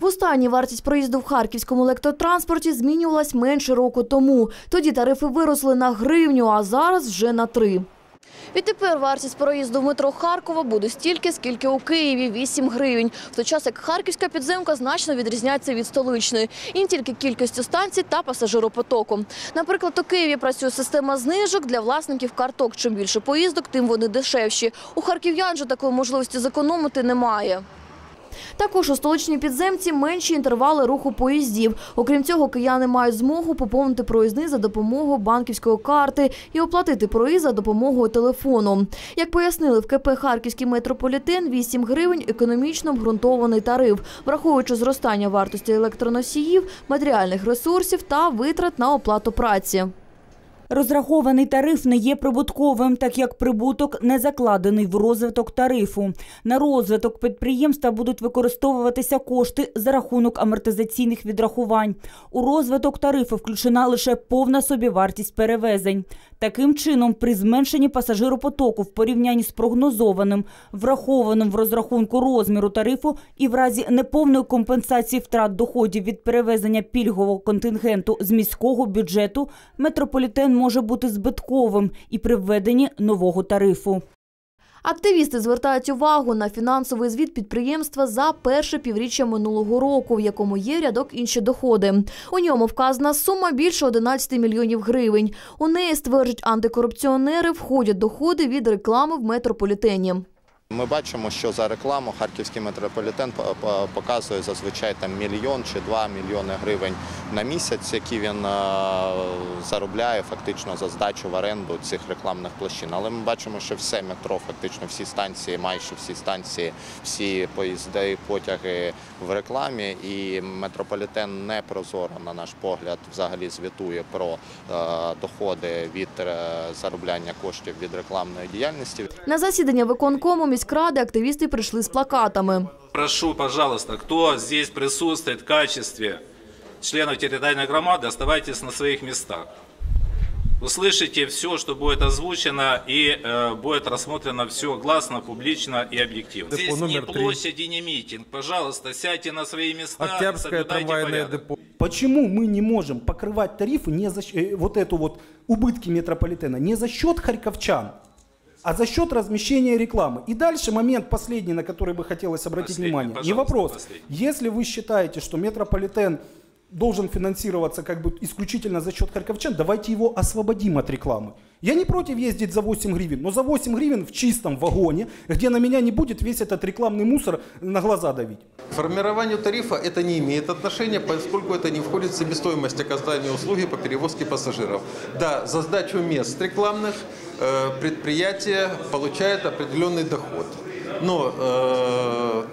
Востаннє вартість проїзду в харківському електротранспорті змінювалась менше року тому. Тоді тарифи виросли на гривню, а зараз вже на три. Відтепер вартість проїзду в метро Харкова буде стільки, скільки у Києві – 8 гривень. В той час як харківська підземка значно відрізняється від столичної. І не тільки кількістю станцій та пасажиропотоком. Наприклад, у Києві працює система знижок для власників карток. Чим більше поїздок, тим вони дешевші. У харків'ян же такої можливості зекономити немає. Також у столичній підземці менші інтервали руху поїздів. Окрім цього, кияни мають змогу поповнити проїзни за допомогою банківської карти і оплатити проїзд за допомогою телефону. Як пояснили в КП «Харківський метрополітен», 8 гривень – економічно обґрунтований тариф, враховуючи зростання вартості електроносіїв, матеріальних ресурсів та витрат на оплату праці. Розрахований тариф не є прибутковим, так як прибуток не закладений в розвиток тарифу. На розвиток підприємства будуть використовуватися кошти за рахунок амортизаційних відрахувань. У розвиток тарифу включена лише повна собівартість перевезень. Таким чином, при зменшенні пасажиропотоку в порівнянні з прогнозованим, врахованим в розрахунку розміру тарифу і в разі неповної компенсації втрат доходів від перевезення пільгового контингенту з міського бюджету, метрополітен може бути збитковим і при введенні нового тарифу. Активісти звертають увагу на фінансовий звіт підприємства за перше півріччя минулого року, в якому є рядок інші доходи. У ньому вказана сума більше 11 мільйонів гривень. У неї, стверджують антикорупціонери, входять доходи від реклами в метрополітені. Ми бачимо, що за рекламу харківський метрополітен по- по- показує зазвичай там мільйон чи два мільйони гривень на місяць, які він е, заробляє фактично за здачу в оренду цих рекламних площин. Але ми бачимо, що все метро, фактично всі станції, майже всі станції, всі поїзди, потяги в рекламі. І метрополітен не прозоро, на наш погляд, взагалі звітує про е, доходи від е, заробляння коштів від рекламної діяльності. На засідання виконкому міськради активісти прийшли з плакатами. Прошу, пожалуйста, кто здесь присутствует в качестве членов территориальной громады, оставайтесь на своих местах. Услышите все, что будет озвучено, и э, будет рассмотрено все гласно, публично и объективно. Депо Здесь не номер три. площадь и не митинг. Пожалуйста, сядьте на свои места Октябрьское трамвайное депо. Почему мы не можем покрывать тарифы не за, э, вот эту вот убытки метрополитена не за счет харьковчан, а за счет размещения рекламы? И дальше момент последний, на который бы хотелось обратить Последний, внимание. Не пожалуйста, вопрос. последний. Если вы считаете, что метрополитен должен финансироваться как бы исключительно за счет харьковчан, давайте его освободим от рекламы. Я не против ездить за 8 гривен, но за 8 гривен в чистом вагоне, где на меня не будет весь этот рекламный мусор на глаза давить. Формированию тарифа это не имеет отношения, поскольку это не входит в себестоимость оказания услуги по перевозке пассажиров. Да, за сдачу мест рекламных э, предприятие получает определенный доход. Но э,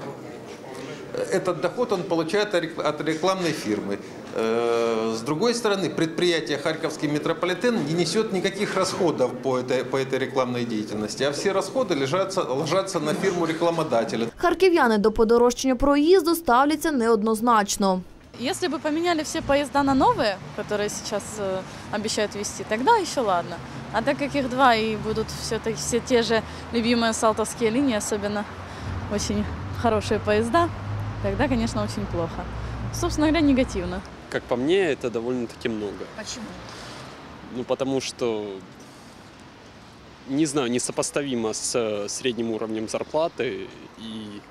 этот доход он получает от рек- от рекламной фирмы. Э, С другой стороны, предприятие Харьковский метрополитен не несет никаких расходов по этой, по этой рекламной деятельности, а все расходы лежатся, ложатся на фирму рекламодателя. Харків'яни до подорожчання проїзду ставляться неоднозначно. Если бы поменяли все поезда на новые, которые сейчас э, обещают вести, тогда еще ладно. А так как их два и будут все, таки- все те же любимые салтовские линии, особенно очень хорошие поезда, тогда, конечно, очень плохо. Собственно говоря, негативно. Как по мне, это довольно-таки много. Почему? Ну, потому что, не знаю, несопоставимо с э, средним уровнем зарплаты и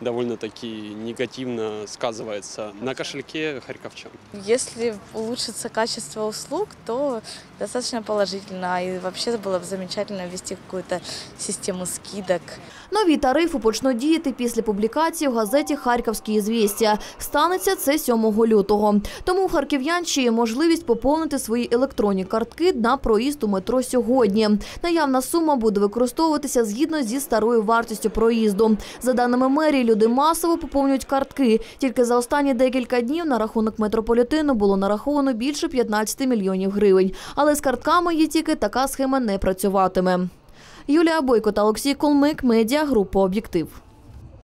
довольно-таки негативно сказывается на кошельке харьковчан. Если улучшится качество услуг, то достаточно положительно. И вообще было бы замечательно ввести какую-то систему скидок. Нові тарифи почнуть діяти після публікації в газеті «Харківські ізвістія». Станеться це 7 лютого. Тому у харків'ян ще є можливість поповнити свої електронні картки на проїзд у метро сьогодні. Наявна сума буде використовуватися згідно зі старою вартістю проїзду. За даними мерії, люди масово поповнюють картки. Тільки за останні декілька днів на рахунок метрополітену було нараховано більше 15 мільйонів гривень. Але з картками є тільки така схема не працюватиме. Юлія Бойко та Олексій Колмик, медіа група Об'єктив.